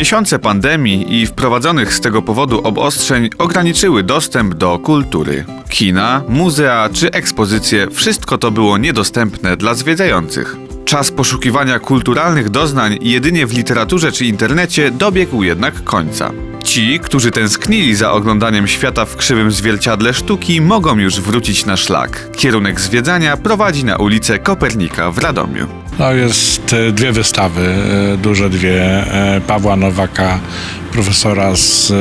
Miesiące pandemii i wprowadzonych z tego powodu obostrzeń ograniczyły dostęp do kultury. Kina, muzea czy ekspozycje wszystko to było niedostępne dla zwiedzających. Czas poszukiwania kulturalnych doznań jedynie w literaturze czy internecie dobiegł jednak końca. Ci, którzy tęsknili za oglądaniem świata w krzywym zwierciadle sztuki, mogą już wrócić na szlak. Kierunek zwiedzania prowadzi na ulicę Kopernika w Radomiu. No jest e, dwie wystawy, e, duże dwie, e, Pawła Nowaka, profesora z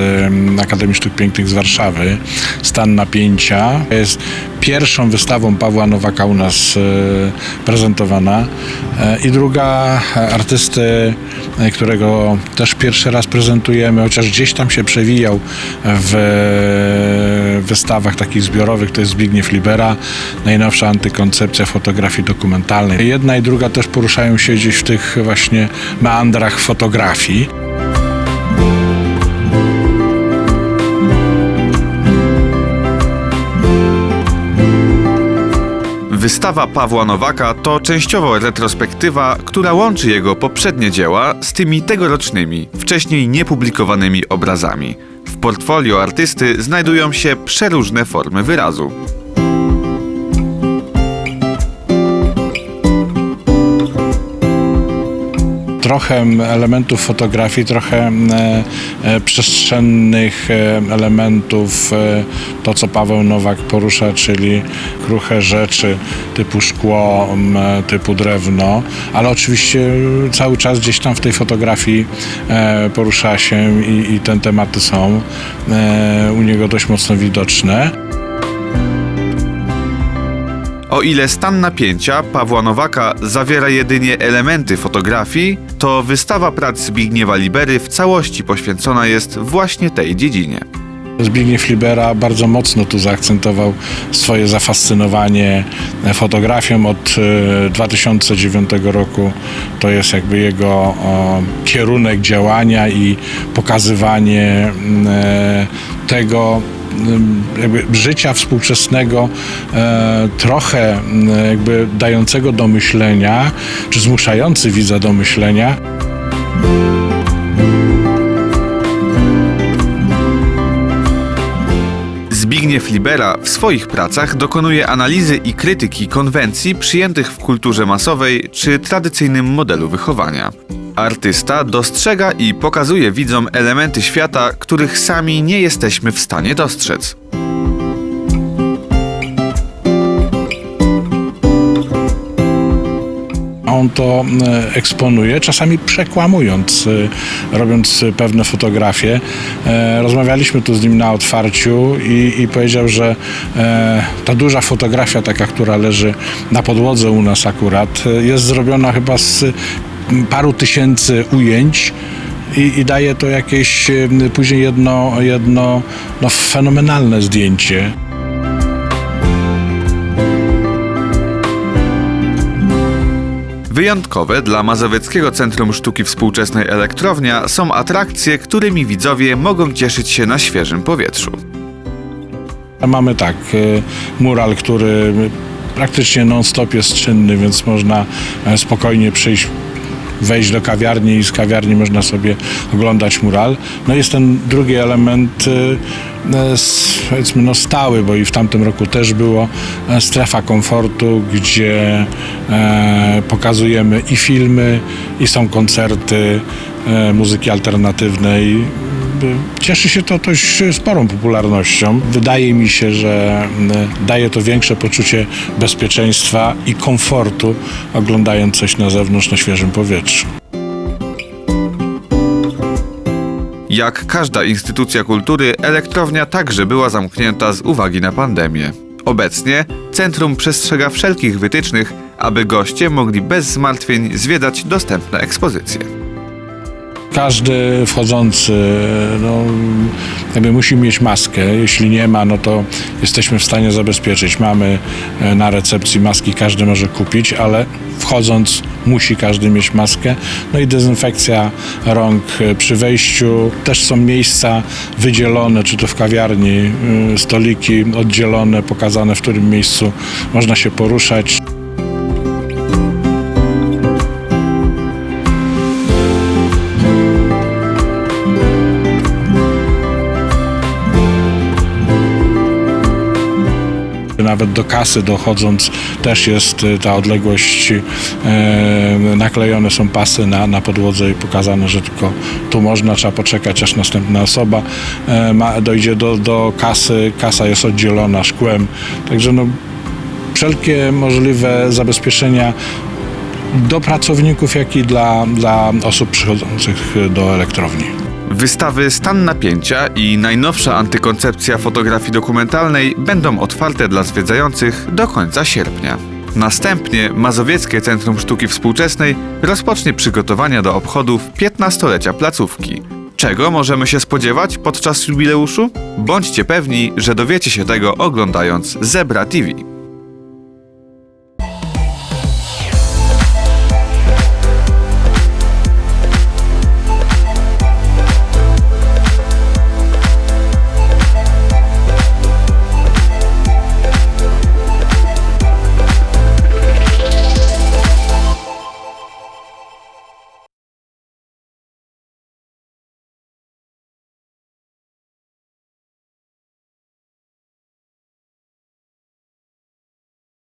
Akademii Sztuk Pięknych z Warszawy, Stan Napięcia. Jest pierwszą wystawą Pawła Nowaka u nas e, prezentowana E, i druga e, artysty, którego też pierwszy raz prezentujemy, chociaż gdzieś tam się przewijał w wystawach takich zbiorowych, to jest Zbigniew Libera, najnowsza antykoncepcja fotografii dokumentalnej. Jedna i druga też poruszają się gdzieś w tych właśnie meandrach fotografii. Wystawa Pawła Nowaka to częściowo retrospektywa, która łączy jego poprzednie dzieła z tymi tegorocznymi, wcześniej niepublikowanymi obrazami. W portfolio artysty znajdują się przeróżne formy wyrazu. Trochę elementów fotografii, trochę e, e, przestrzennych e, elementów, to co Paweł Nowak porusza, czyli kruche rzeczy typu szkło, typu drewno, ale oczywiście cały czas gdzieś tam w tej fotografii porusza się i, i te tematy są u niego dość mocno widoczne. O ile stan napięcia Pawła Nowaka zawiera jedynie elementy fotografii, to wystawa prac Zbigniewa Libery w całości poświęcona jest właśnie tej dziedzinie. Zbigniew Libera bardzo mocno tu zaakcentował swoje zafascynowanie fotografią od e, 2009 roku. To jest jakby jego kierunek działania i pokazywanie m, e, tego m, jakby życia współczesnego, e, trochę m, jakby dającego do myślenia, czy zmuszający widza do myślenia. Zbigniew Libera w swoich pracach dokonuje analizy i krytyki konwencji przyjętych w kulturze masowej czy tradycyjnym modelu wychowania. Artysta dostrzega i pokazuje widzom elementy świata, których sami nie jesteśmy w stanie dostrzec. On to e, eksponuje, czasami przekłamując, e, robiąc pewne fotografie. E, Rozmawialiśmy tu z nim na otwarciu i, i powiedział, że ta duża fotografia, taka, która leży na podłodze u nas akurat, jest zrobiona chyba z paru tysięcy ujęć. I, I daje to jakieś później jedno, jedno no, fenomenalne zdjęcie. Wyjątkowe dla Mazowieckiego Centrum Sztuki Współczesnej Elektrownia są atrakcje, którymi widzowie mogą cieszyć się na świeżym powietrzu. Mamy tak, y, mural, który praktycznie non-stop jest czynny, więc można e, spokojnie przyjść, wejść do kawiarni i z kawiarni można sobie oglądać mural. No jest ten drugi element y, s- powiedzmy no stały, bo i w tamtym roku też było e, strefa komfortu, gdzie e, pokazujemy i filmy, i są koncerty e, muzyki alternatywnej. Cieszy się to dość sporą popularnością. Wydaje mi się, że mm, daje to większe poczucie bezpieczeństwa i komfortu, oglądając coś na zewnątrz na świeżym powietrzu. Jak każda instytucja kultury, elektrownia także była zamknięta z uwagi na pandemię. Obecnie centrum przestrzega wszelkich wytycznych, aby goście mogli bez zmartwień zwiedzać dostępne ekspozycje. Każdy wchodzący no, jakby musi mieć maskę. Jeśli nie ma, no to jesteśmy w stanie zabezpieczyć. Mamy e, na recepcji maski, każdy może kupić, ale wchodząc musi każdy mieć maskę. No i dezynfekcja rąk e, przy wejściu. Też są miejsca wydzielone, czy to w kawiarni, y, stoliki oddzielone, pokazane w którym miejscu można się poruszać. Nawet do kasy dochodząc też jest y, ta odległość, e, naklejone są pasy na, na podłodze i pokazane, że tylko tu można, trzeba poczekać aż następna osoba e, ma, dojdzie do, do kasy, kasa jest oddzielona szkłem, także no wszelkie możliwe zabezpieczenia do pracowników, jak i dla, dla osób przychodzących do elektrowni. Wystawy Stan Napięcia i najnowsza antykoncepcja fotografii dokumentalnej będą otwarte dla zwiedzających do końca sierpnia. Następnie Mazowieckie Centrum Sztuki Współczesnej rozpocznie przygotowania do obchodów 15-lecia placówki. Czego możemy się spodziewać podczas jubileuszu? Bądźcie pewni, że dowiecie się tego oglądając Zebra TV.